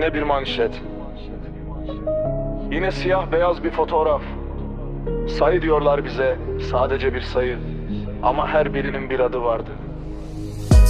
Yine bir manşet. Yine siyah beyaz bir fotoğraf. Sayı diyorlar bize, sadece bir sayı. Ama her birinin bir adı vardı.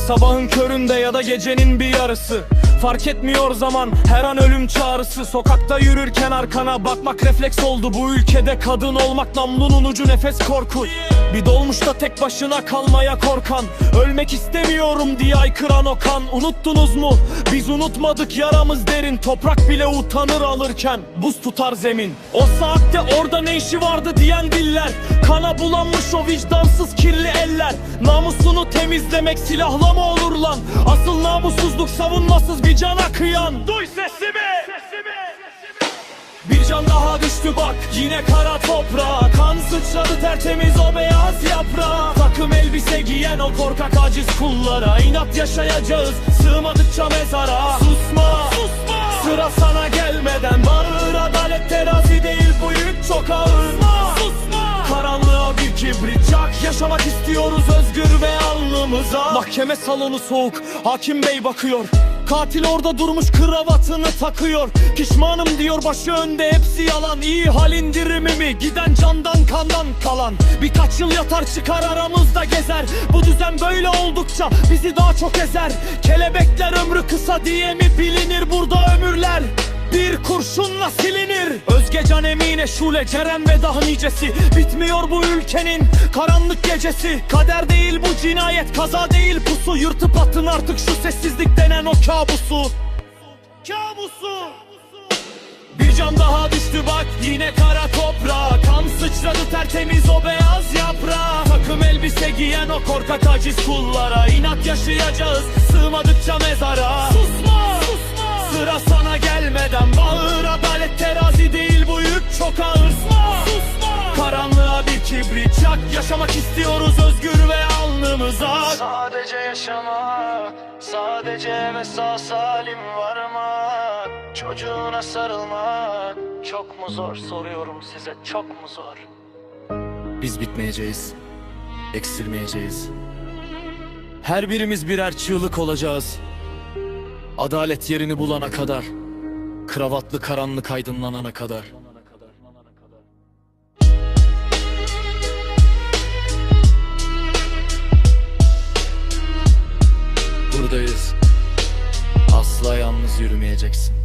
Sabahın köründe ya da gecenin bir yarısı Fark etmiyor zaman her an ölüm çağrısı. Sokakta yürürken arkana bakmak refleks oldu. Bu ülkede kadın olmak namlunun ucu nefes korku. Bir dolmuşta tek başına kalmaya korkan. Ölmek istemiyorum diye aykıran o kan Unuttunuz mu? Biz unutmadık yaramız derin. Toprak bile utanır alırken. Buz tutar zemin. O saatte orada ne işi vardı diyen diller. Kana bulanmış o vicdansız kirli eller. Namusunu temizlemek silahla mı olur lan? Asıl namussuzluk savunmasız bir cana kıyan Duy sesimi! Bir can daha düştü bak yine kara toprağa Kan sıçradı tertemiz o beyaz yaprağa Takım elbise giyen o korkak aciz kullara. İnat yaşayacağız sığmadıkça mezara. Susma, Susma. Sıra sana gelmeden. Bağır Adalet terazi değil bu yük çok ağır. Susma. Karanlığa bir kibrit çak. Yaşamak istiyoruz özgür ve alnımıza. Mahkeme salonu soğuk Hakim bey bakıyor Katil orada durmuş kravatını takıyor. Pişmanım diyor başı önde hepsi yalan. İyi hal indirimi mi giden candan kandan kalan. Birkaç yıl yatar çıkar aramızda gezer. Bu düzen böyle oldukça bizi daha çok ezer. Kelebekler ömrü kısa diye mi bilinir? Burada ömürler bir kurşunla silinir Özgecan Emine Şule Ceren ve daha nicesi Bitmiyor bu ülkenin karanlık gecesi. Kader değil bu cinayet kaza değil pusu. Yırtıp atın artık şu sessizlik denen o kabusu. Kabusu. Bir can daha düştü bak yine kara toprağa Kan sıçradı tertemiz o beyaz yaprağa Takım elbise giyen o korkak aciz kullara. İnat yaşayacağız sığmadıkça mezara! Susma! Sıra sana gelmeden bağır Adalet terazi değil çok ağır Susma! Karanlığa bir kibrit çak Yaşamak istiyoruz özgür ve alnımıza Sadece yaşamak, sadece eve sağ salim varmak Çocuğuna sarılmak Çok mu zor soruyorum size çok mu zor Biz bitmeyeceğiz. Eksilmeyeceğiz. Her birimiz birer çığlık olacağız. Adalet yerini bulana kadar. Kravatlı karanlık aydınlanana kadar. Asla yalnız yürümeyeceksin.